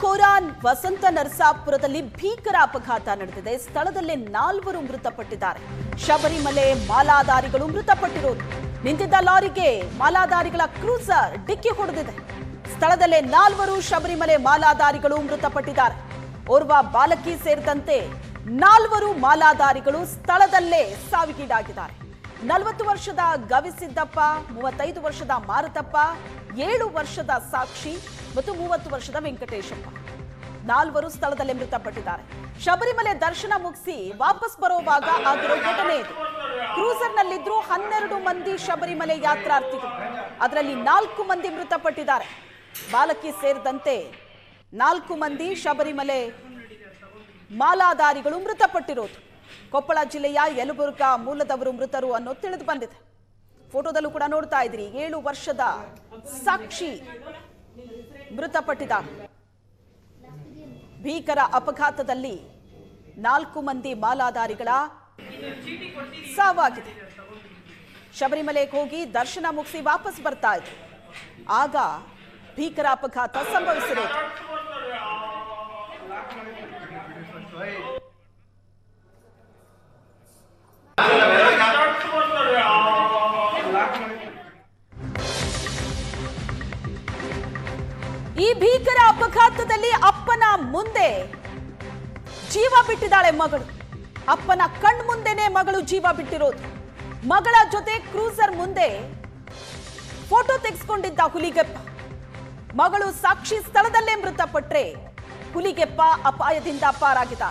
ಕೋರಾನ್ ವಸಂತ ನರಸಾಪುರದಲ್ಲಿ ಭೀಕರ ಅಪಘಾತ ನಡೆದಿದೆ. ಸ್ಥಳದಲ್ಲೇ ನಾಲ್ವರು ಮೃತಪಟ್ಟಿದ್ದಾರೆ. ಶಬರಿಮಲೆ ಮಾಲಾಧಾರಿಗಳು ಮೃತಪಟ್ಟಿರೋದು ನಿಂತಿದ್ದ ಲಾರಿಗೆ ಮಾಲಾಧಾರಿಗಳ ಕ್ರೂಸರ್ ಡಿಕ್ಕಿ ಹೊಡೆದಿದೆ. ಸ್ಥಳದಲ್ಲೇ ನಾಲ್ವರು ಶಬರಿಮಲೆ ಮಾಲಾಧಾರಿಗಳು ಮೃತಪಟ್ಟಿದ್ದಾರೆ. ಓರ್ವ ಬಾಲಕಿ ಸೇರಿದಂತೆ ನಾಲ್ವರು ಮಾಲಾಧಾರಿಗಳು ಸ್ಥಳದಲ್ಲೇ ಸಾವಿಗೀಡಾಗಿದ್ದಾರೆ. ನಲವತ್ತು ವರ್ಷದ ಗವಿಸಿದ್ದಪ್ಪ ಮೂವತ್ತೈದು ವರ್ಷದ ಮಾರುತಪ್ಪ, ಏಳು ವರ್ಷದ ಸಾಕ್ಷಿ ಮತ್ತು ಮೂವತ್ತು ವರ್ಷದ ವೆಂಕಟೇಶಪ್ಪ. ನಾಲ್ವರು ಸ್ಥಳದಲ್ಲೇ ಮೃತಪಟ್ಟಿದ್ದಾರೆ. ಶಬರಿಮಲೆ ದರ್ಶನ ಮುಗಿಸಿ ವಾಪಸ್ ಬರುವಾಗ ಆಗಿರೋ ಘಟನೆ ಇದು. ಕ್ರೂಸರ್ನಲ್ಲಿದ್ರು ಹನ್ನೆರಡು ಮಂದಿ ಶಬರಿಮಲೆ ಯಾತ್ರಾರ್ಥಿಗಳು. ಅದರಲ್ಲಿ ನಾಲ್ಕು ಮಂದಿ ಮೃತಪಟ್ಟಿದ್ದಾರೆ. ಬಾಲಕಿ ಸೇರಿದಂತೆ ನಾಲ್ಕು ಮಂದಿ ಶಬರಿಮಲೆ ಮಾಲಾಧಾರಿಗಳು ಮೃತಪಟ್ಟಿರೋದು. ಕೊಪ್ಪಳ ಜಿಲ್ಲೆಯ ಯಲಬುರ್ಗಾ ಮೂಲದವರು ಮೃತರು ಅನ್ನೋದು ತಿಳಿದು ಬಂದಿದೆ. ಫೋಟೋದಲ್ಲೂ ಕೂಡ ನೋಡ್ತಾ ಇದ್ರಿ ಏಳು ವರ್ಷದ ಸಾಕ್ಷಿ ಮೃತಪಟ್ಟಿದ ಭೀಕರ ಅಪಘಾತದಲ್ಲಿ ನಾಲ್ಕು ಮಂದಿ ಮಾಲಾಧಾರಿಗಳ ಸಾವಾಗಿದೆ. ಶಬರಿಮಲೆಗೆ ಹೋಗಿ ದರ್ಶನ ಮುಗಿಸಿ ವಾಪಸ್ ಬರ್ತಾ ಇದ್ರು. ಆಗ ಭೀಕರ ಅಪಘಾತ ಸಂಭವಿಸಿರೋದು ಅಪಘಾತದಲ್ಲಿ ಅಪ್ಪನ ಮುಂದೆ ಜೀವ ಬಿಟ್ಟಿದ್ದಾಳೆ ಮಗಳು. ಅಪ್ಪನ ಕಣ್ ಮುಂದೆನೆ ಮಗಳು ಜೀವ ಬಿಟ್ಟಿರೋದು. ಮಗಳ ಜೊತೆ ಕ್ರೂಸರ್ ಮುಂದೆ ಫೋಟೋ ತೆಗೆಸ್ಕೊಂಡಿದ್ದ ಹುಲಿಗೆಪ್ಪ. ಮಗಳು ಸಾಕ್ಷಿ ಸ್ಥಳದಲ್ಲೇ ಮೃತಪಟ್ರೆ ಹುಲಿಗೆಪ್ಪ ಅಪಾಯದಿಂದ ಪಾರಾಗಿದ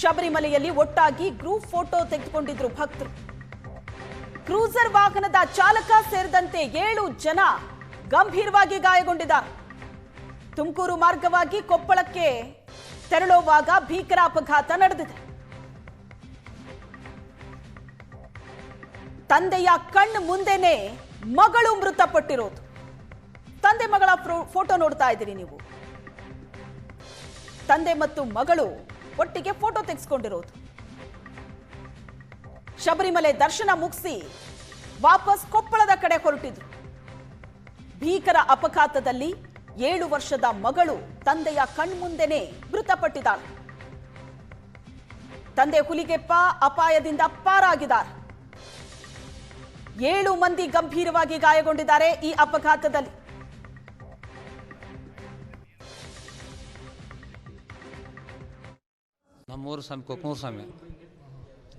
ಶಬರಿಮಲೆಯಲ್ಲಿ ಒಟ್ಟಾಗಿ ಗ್ರೂಪ್ ಫೋಟೋ ತೆಗೆದುಕೊಂಡಿದ್ರು ಭಕ್ತರು. ಕ್ರೂಸರ್ ವಾಹನದ ಚಾಲಕ ಸೇರಿದಂತೆ ಏಳು ಜನ ಗಂಭೀರವಾಗಿ ಗಾಯಗೊಂಡಿದ್ದಾರೆ. ತುಮಕೂರು ಮಾರ್ಗವಾಗಿ ಕೊಪ್ಪಳಕ್ಕೆ ತೆರಳುವಾಗ ಭೀಕರ ಅಪಘಾತ ನಡೆದಿದೆ. ತಂದೆಯ ಕಣ್ಣು ಮುಂದೆನೆ ಮಗಳು ಮೃತಪಟ್ಟಿರೋದು. ತಂದೆ ಮಗಳ ಫೋಟೋ ನೋಡ್ತಾ ಇದ್ದೀರಿ ನೀವು. ತಂದೆ ಮತ್ತು ಮಗಳು ಒಟ್ಟಿಗೆ ಫೋಟೋ ತೆಗೆಸ್ಕೊಂಡಿರೋದು. ಶಬರಿಮಲೆ ದರ್ಶನ ಮುಗಿಸಿ ವಾಪಸ್ ಕೊಪ್ಪಳದ ಕಡೆ ಹೊರಟಿದ್ರು. ಭೀಕರ ಅಪಘಾತದಲ್ಲಿ ಏಳು ವರ್ಷದ ಮಗಳು ತಂದೆಯ ಕಣ್ಮುಂದೆನೆ ಮೃತಪಟ್ಟಿದ್ದಾಳೆ. ತಂದೆ ಹುಲಿಗೆಪ್ಪ ಅಪಾಯದಿಂದ ಪಾರಾಗಿದ್ದಾರೆ. ಏಳು ಮಂದಿ ಗಂಭೀರವಾಗಿ ಗಾಯಗೊಂಡಿದ್ದಾರೆ ಈ ಅಪಘಾತದಲ್ಲಿ. ನಮ್ಮೂರು ಸ್ವಾಮಿ ಕೊಕ್ನೂರು ಸ್ವಾಮಿ.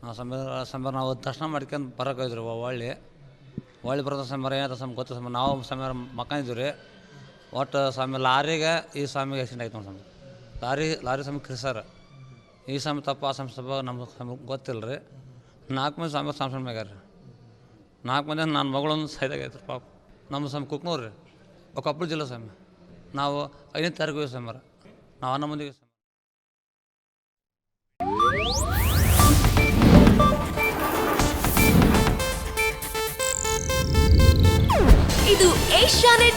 ಆ ಸಂಬರ ನಾವು ದರ್ಶನ ಮಾಡ್ಕೊಂಡು ಬರೋಕೆ ಹೋಯ್ತು ರೀ ಒಳ್ಳೆ. ಒಳ್ಳೆ ಬರೋದ ಸ್ವಾಮಿ ಏನಾಯ್ತು ಸ್ವಾಮಿ ಗೊತ್ತು ಸ್ವಾಮಿ? ನಾವು ಸಂಬರ ಮಕ್ಕಂದಿದ್ವಿ ಒಟ್ಟು ಸ್ವಾಮಿ ಲಾರಿಗೆ ಈ ಸ್ವಾಮಿಗೆ ಆಕ್ಸಿಡೆಂಟ್ ಆಯ್ತು ನೋಡಿ ಸ್ವಾಮಿ. ಲಾರಿ ಲಾರಿ ಸ್ವಾಮಿ ಕ್ರಿಸರ್. ಈ ಸ್ವಾಮಿ ತಪ್ಪ, ಆ ಸಂಸ್ಥೆ ತಪ್ಪ ನಮ್ಗೆ ಸ್ವಾಮಿ ಗೊತ್ತಿಲ್ಲ ರೀ ನಾಲ್ಕು ಮಂದಿ ಸ್ವಾಮಿ ಸ್ವಾಮಿ ಸ್ವಾಮಿ ರೀ ನಾಲ್ಕು ಮಂದಿ ನನ್ನ ಮಗಳೊಂದು ಸೈದಾಗೈತೆ ಪಾಪ. ನಮ್ಮ ಸ್ವಾಮಿ ಕುಕ್ನೂರು ರೀ ಕೊಪ್ಪಳ ಜಿಲ್ಲೆ ಸ್ವಾಮಿ. ನಾವು ಐದನೇ ತಾರೀಕು ಹೋಗಿ ಸ್ವಾಮಿ ನಾವು ಅನ್ನ ಮಂದಿಗೆ ಸ್ವಾಮಿ. ಇದು ಏಷ್ಯಾನೆಟ್